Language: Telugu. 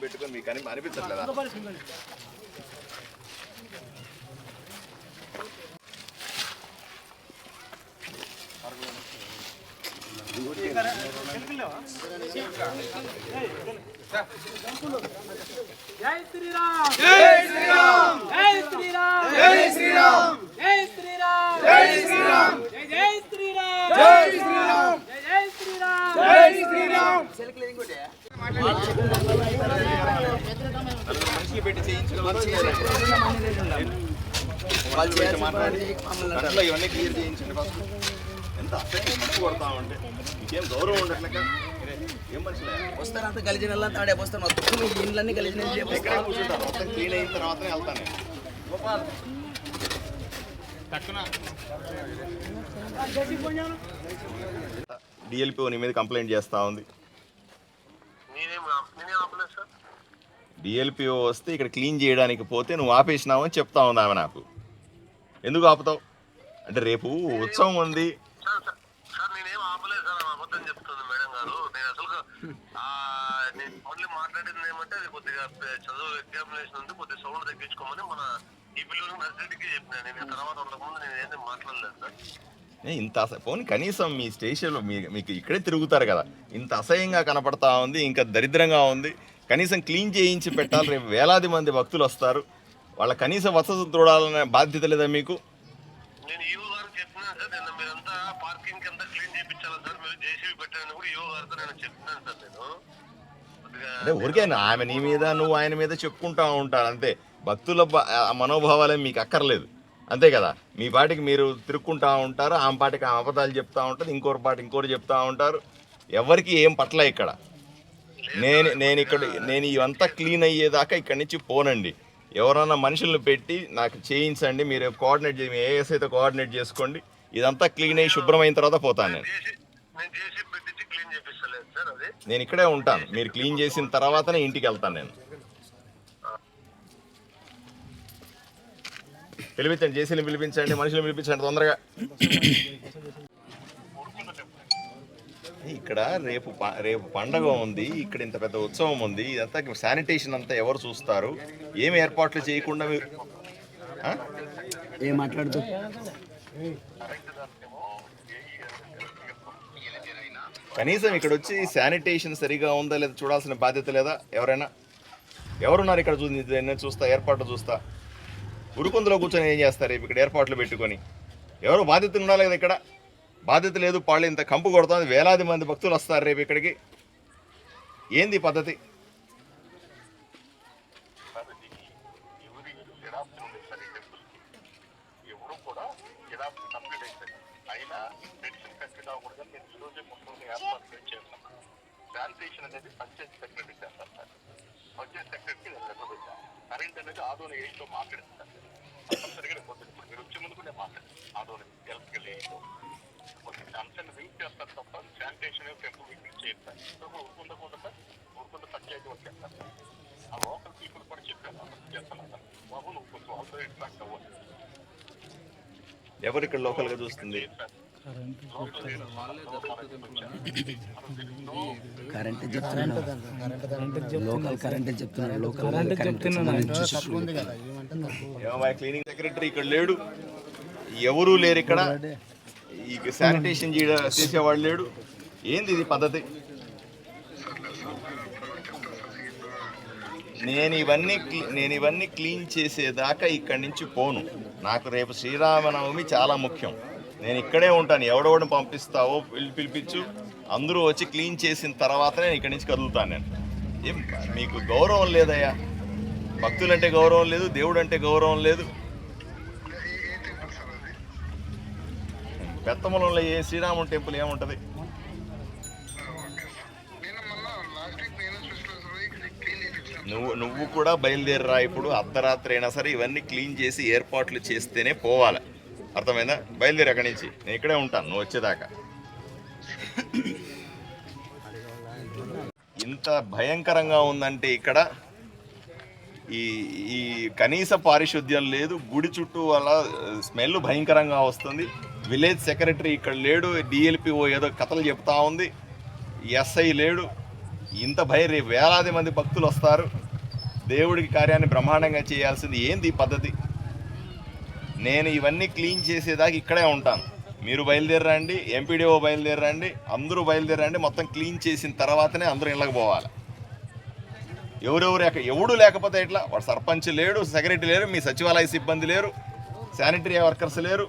పెట్టుకొని మీకు అని అనిపించట్లేదా? జై శ్రీరామ్. జై శ్రీరామ్. జై శ్రీరామ్. జై శ్రీరామ్ జై శ్రీరామ్ జై జై శ్రీరామ్ జై శ్రీరామ్ జై జై శ్రీరామ్ జై శ్రీరామ్ మనుషులు పెట్టి చేయించగలరా వాళ్ళు పెట్టి మాట్లాడి దాంట్లో ఇవన్నీ క్లియర్ చేయించండి ఫస్ట్. ఎంత అసహ్యం మనిషి కొడతా ఉంటే మీకేం గౌరవం ఉండట్లేక ఏం మనుషులే? వస్తారంతా గలిజిన వాళ్ళ తాడే వస్తాను మొత్తం ఇండ్లన్నీ గలిజిన ఎక్కడ మొత్తం క్లీన్ అయిన తర్వాతనే వెళ్తాను నేను. డిఎల్పిఓ నీ మీద కంప్లైంట్ చేస్తా ఉంది నేనేం నేనేం ఆపలేదు సార్ డిఎల్పిఓ వస్తే ఇక్కడ క్లీన్ చేయడానికి పోతే నువ్వు ఆపేసినావు అని చెప్తా ఉంది ఆమె నాకు. ఎందుకు ఆపుతావు? అంటే రేపు ఉత్సవం ఉంది. మాట్లాడింది ఏమంటే అది కొద్దిగా ప- చదువు ఎగ్జామినేషన్ ఉంది కొద్దిగా సౌండ్ తగ్గించుకోమని మన ఈ పిల్లలు నర్సరీకి చెప్పిన. నేను తర్వాత అంతకుముందు నేను మాట్లాడలేదు సార్. ఇంత పోనీ కనీసం మీ స్టేషన్లో మీ మీకు ఇక్కడే తిరుగుతారు కదా. ఇంత అసహ్యంగా కనపడతా ఉంది ఇంకా దరిద్రంగా ఉంది. కనీసం క్లీన్ చేయించి పెట్టాలి. రేపు వేలాది మంది భక్తులు వస్తారు. వాళ్ళ కనీస వసతులు చూడాలనే బాధ్యత లేదా మీకు? నేను ఈవో గారికి చెప్పినాను సార్ నిన్న మీరంతా పార్కింగ్ అంతా క్లీన్ చేయించాలి సార్? మీరు జేసీబీ పెట్టాలని కూడా ఈవో గారితో నేను చెప్పినాను సార్ నేను. కొద్దిగా అంటే ఊరికే ఆమె నీ మీద నువ్వు ఆయన మీద చెప్పుకుంటా ఉంటారు. అంతే. భక్తుల మనోభావాలే మీకు అక్కర్లేదు. అంతే కదా? మీ పాటికి మీరు తిరుక్కుంటా ఉంటారు. ఆమె పాటికి ఆమె అబద్ధాలు చెప్తా ఉంటుంది. ఇంకోరి పాటి ఇంకోరు చెప్తా ఉంటారు. ఎవరికి ఏం పట్ల ఇక్కడ. నేను నేను ఇక్కడ నేను ఇవంతా క్లీన్ అయ్యేదాకా ఇక్కడి నుంచి పోనండి. ఎవరన్నా మనుషులను పెట్టి నాకు చేయించండి మీరు కోఆర్డినేట్ చేయ ఏఎస్ అయితే కోఆర్డినేట్ చేసుకోండి. ఇదంతా క్లీన్ అయ్యి శుభ్రమైన తర్వాత పోతాను నేను. నేను నేను ఇక్కడే ఉంటాను. మీరు క్లీన్ చేసిన తర్వాతనే ఇంటికి వెళ్తాను నేను. పిలిపించండి జేసీని పిలిపించండి మనుషులు పిలిపించండి తొందరగా. ఇక్కడ రేపు రేపు పండగ ఉంది ఇక్కడ ఇంత పెద్ద ఉత్సవం ఉంది ఇదంతా శానిటేషన్ అంతా ఎవరు చూస్తారు? ఏమి ఏర్పాట్లు చేయకుండా మీరు? ఏం మాట్లాడుతూ కనీసం ఇక్కడ వచ్చి శానిటేషన్ సరిగా ఉందా లేదా చూడాల్సిన బాధ్యత లేదా ఎవరైనా? ఎవరున్నారు ఇక్కడ చూ నేను చూస్తా ఏర్పాట్లు చూస్తా? ఉరుకుందులో కూర్చొని ఏం చేస్తారు? ఇక్కడ ఏర్పాట్లు పెట్టుకొని. ఎవరు బాధ్యత ఉండాలి కదా ఇక్కడ? బాధ్యత లేదు పాళ్ళు ఇంత కంపు కొడుతుంది వేలాది మంది భక్తులు వస్తారు రేపు ఇక్కడికి. ఏంది పద్ధతి? ఎవరి ఉంది ఎవరు కూడా కంప్లీట్ అయినా కంప్లీట్ నేను ఏర్పాటు శానిటేషన్ అనేది పంచాయతీ సెక్రటరీ చేస్తారు సార్ సెక్రటరీకి లెటర్ పెట్టాను కరెంట్ అనేది ఆదోని ఎయిట్లో మాట్లాడిస్తాను తప్పనిసరిగా మీరు వచ్చే ముందు కూడా నేను మాట్లాడాను ఆదోని ఎలక్ట్రికల్ ఎయిట్లో అంశాన్ని లింక్ చేస్తారు తప్ప శానిటేషన్ టెంపుల్ విజిట్ చేస్తారు కూడా సార్ పంచాయతీ ఆ లోకల్ పీపుల్ కూడా చెప్పాను చేస్తున్నాను సార్ బాబు నువ్వు కొంచెం వాళ్ళతో ఇంట్రాక్ట్ అవ్వాలి ఎవరు ఇక్కడ చూస్తుంది current local current local current cleaning secretary ఇక్కడ లేడు ఎవరూ లేరు ఇక్కడ ఈ శానిటేషన్ చేయడ చేసేవాడు లేడు. ఏంది ఇది పద్ధతి? నేను ఇవన్నీ నేను ఇవన్నీ క్లీన్ చేసేదాకా ఇక్కడి నుంచి పోను. నాకు రేపు శ్రీరామనవమి చాలా ముఖ్యం. నేను ఇక్కడే ఉంటాను. ఎవడెవడిని పంపిస్తావో పిలిపించు. అందరూ వచ్చి క్లీన్ చేసిన తర్వాతనే నేను ఇక్కడి నుంచి కదులుతాను నేను. ఏం మీకు గౌరవం లేదయ్యా? భక్తులంటే గౌరవం లేదు దేవుడు అంటే గౌరవం లేదు. పెత్తమలంలో ఏ శ్రీరాముని టెంపుల్ ఏముంటది? నువ్వు నువ్వు కూడా బయలుదేరిరా ఇప్పుడు అర్ధరాత్రి అయినా సరే ఇవన్నీ క్లీన్ చేసి ఏర్పాట్లు చేస్తేనే పోవాలి. అర్థమైందా? బయలుదేరి అక్కడి నుంచి. నేను ఇక్కడే ఉంటాను నువ్వు వచ్చేదాకా. ఇంత భయంకరంగా ఉందంటే ఇక్కడ ఈ ఈ కనీస పారిశుద్ధ్యం లేదు గుడి చుట్టూ వల్ల స్మెల్ భయంకరంగా వస్తుంది. విలేజ్ సెక్రటరీ ఇక్కడ లేడు డిఎల్పిఓ ఏదో కథలు చెప్తా ఉంది. ఎస్ఐ లేడు. ఇంత భయ వేలాది మంది భక్తులు వస్తారు. దేవుడికి కార్యాన్ని బ్రహ్మాండంగా చేయాల్సింది ఏంది ఈ పద్ధతి? నేను ఇవన్నీ క్లీన్ చేసేదాకా ఇక్కడే ఉంటాను. మీరు బయలుదేరండి ఎంపీడీఓ బయలుదేరండి అందరూ బయలుదేరండి మొత్తం క్లీన్ చేసిన తర్వాతనే అందరూ ఇళ్ళకి పోవాలి. ఎవరెవరు ఎక్క ఎవడు లేకపోతే ఎట్లా? వాడు సర్పంచ్ లేడు సెక్రటరీ లేరు మీ సచివాలయ సిబ్బంది లేరు శానిటరీ వర్కర్స్ లేరు.